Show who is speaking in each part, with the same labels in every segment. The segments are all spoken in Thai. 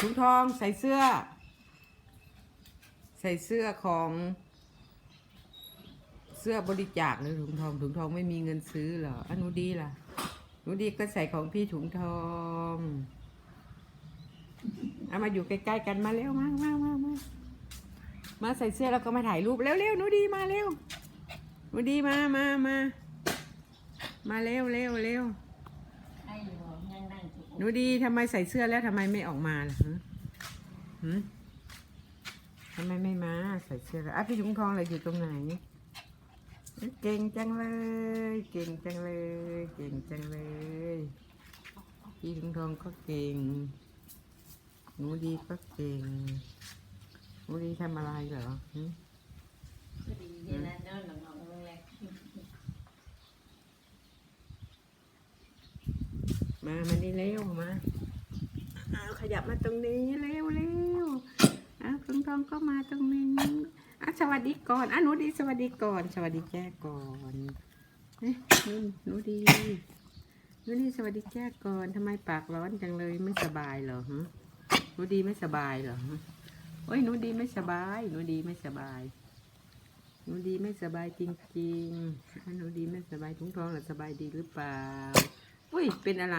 Speaker 1: ถุงทองใส่เสื้อ ใส่เสื้อของเสื้อบริจาคเลยถุงทองถุงทองไม่มีเงินซื้อเหรออะหนูดีล่ะหนูดีก็ใส่ของพี่ถุงทองเอามาอยู่ใกล้ๆกันมาเร็วมามามามามาใส่เสื้อแล้วก็มาถ่ายรูปเร็วๆหนูดีมาเร็วหนูดีมามามามาเร็วเร็วเร็ว
Speaker 2: ให้อยู่นั่งนั่งจุก
Speaker 1: หนูดีทำไมใส่เสื้อแล้วทำไมไม่ออกมาล่ะฮะทำไมไม่มาใส่เสื้อแล้วอะพี่ถุงทองเลยอยู่ตรงไหน เก่งจังเลย เก่งจังเลย เก่งจังเลย พี่ถุงทองก็เก่ง หนูดีก็เก่งหนูดีทำอะไรเหรอหึ
Speaker 2: ก็ดีเย็นแล้วนอนหลังๆเลย
Speaker 1: มามานี่เร็วมาเอาขยับมาตรงนี้เร็วเร็วเอาถุงทองก็มาตรงนี้อะสวัสดีก่อนอะหนูดีสวัสดีก่อน สวัสดีแจ้ก่อนนี่หนูดีหนูดีสวัสดีแจ้ก่อนทำไมปากร้อนจังเลยไม่สบายเหรอฮะหนูดีไม่สบายเหรอฮะโอ้ยหนูดีไม่สบายหนูดีไม่สบายหนูดีไม่สบายจริงๆหนูดีไม่สบายถุงทองล่ะสบายดีหรือเปล่า อุ้ย เป็นอะไร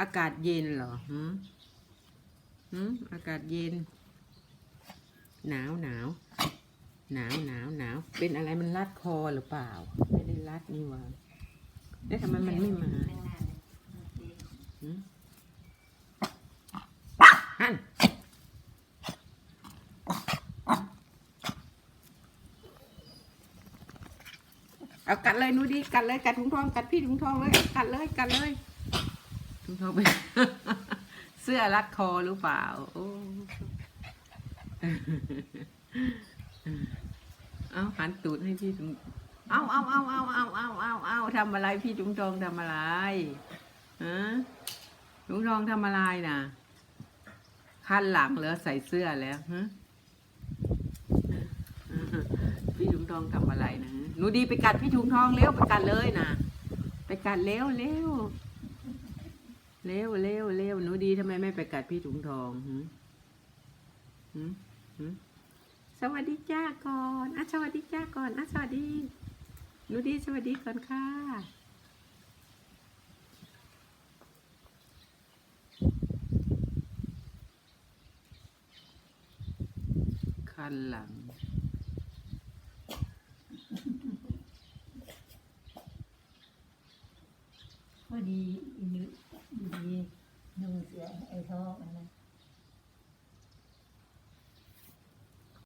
Speaker 1: อากาศเย็นเหรอหืมหืมอากาศเย็น หนาวหนาวหนาวหนาวหนาว เป็นอะไรมันรัดคอหรือเปล่า ไม่ได้รัดนี่หว่าแล้วทำไมมันไม่มาหืมฮัน เอากัดเลยนูดีกัดเลยกัดถุงทองกัดพี่ถุงทองเลยกัดเลยกัดเลยถุงทองเป็นเสื้อรัดคอหรือเปล่าโอ้เอาหันตูดให้พี่ถุงเอาเอาเอาเอาเอาเอาเอาเอาทำอะไรพี่ถุงทองทำอะไรฮะถุงทองทำอะไรน่ะคันหลังเหรอใส่เสื้อแล้วฮะ พี่ถุง ทองทำอะไรนะหนูดีไปกัดพี่ถุงทองเร็วไปกัดเลยนะไปกัดเร็วเร็วเร็วเร็วเร็วหนูดีทำไมไม่ไปกัดพี่ถุงทองหืมหืหืสวัสดีจ้าก่อนอะสวัสดีจ้าก่อนอะสวัสดีหนูดีสวัสดีก่อนค่ะคันหลัง
Speaker 2: พอดีดีดีนุ่งเสื้อไอ้ท้องอันะ